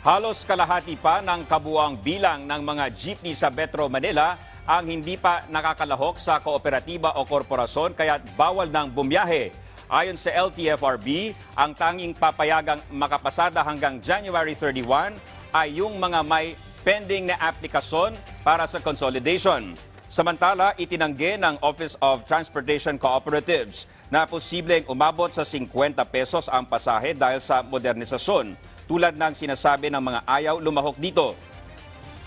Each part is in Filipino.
Halos kalahati pa ng kabuang bilang ng mga jeepney sa Metro Manila ang hindi pa nakakalahok sa kooperatiba o korporasyon kaya bawal ng bumiyahe. Ayon sa LTFRB, ang tanging papayagang makapasada hanggang January 31 ay yung mga may pending na aplikasyon para sa consolidation. Samantala, itinanggi ng Office of Transportation Cooperatives na posibleng umabot sa 50 pesos ang pasahe dahil sa modernisasyon, tulad ng sinasabi ng mga ayaw lumahok dito.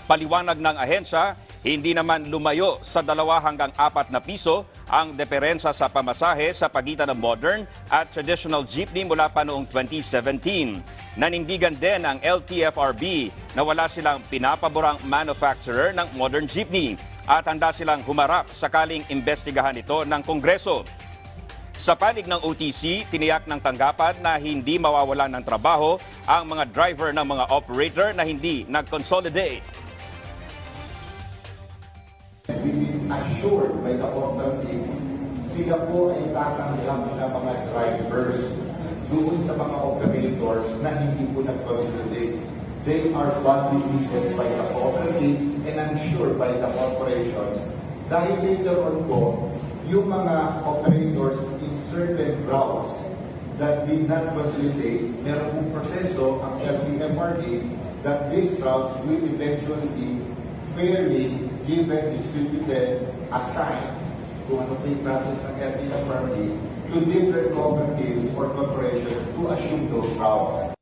Paliwanag ng ahensya, hindi naman lumayo sa dalawa hanggang apat na piso ang deperensa sa pamasahe sa pagitan ng modern at traditional jeepney mula pa noong 2017. Nanindigan din ang LTFRB na wala silang pinapaborang manufacturer ng modern jeepney at handa silang humarap sakaling imbestigahan ito ng Kongreso. Sa panig ng OTC, tiniyak ng tanggapan na hindi mawawalan ng trabaho ang mga driver ng mga operator na hindi nag-consolidate. assured by the cooperatives, sila po ay tatanggap na mga drivers doon sa mga operators na hindi po nag-consolidate. They are badly treated by the cooperatives and I'm sure by the corporations. Dahil later on po, yung mga operators in certain routes that did not consolidate, meron pong proseso ang LTFRB that these routes will eventually be fairly given, distributed, assigned kung ano po yung process ng LTFRB to different cooperatives or corporations to assume those routes.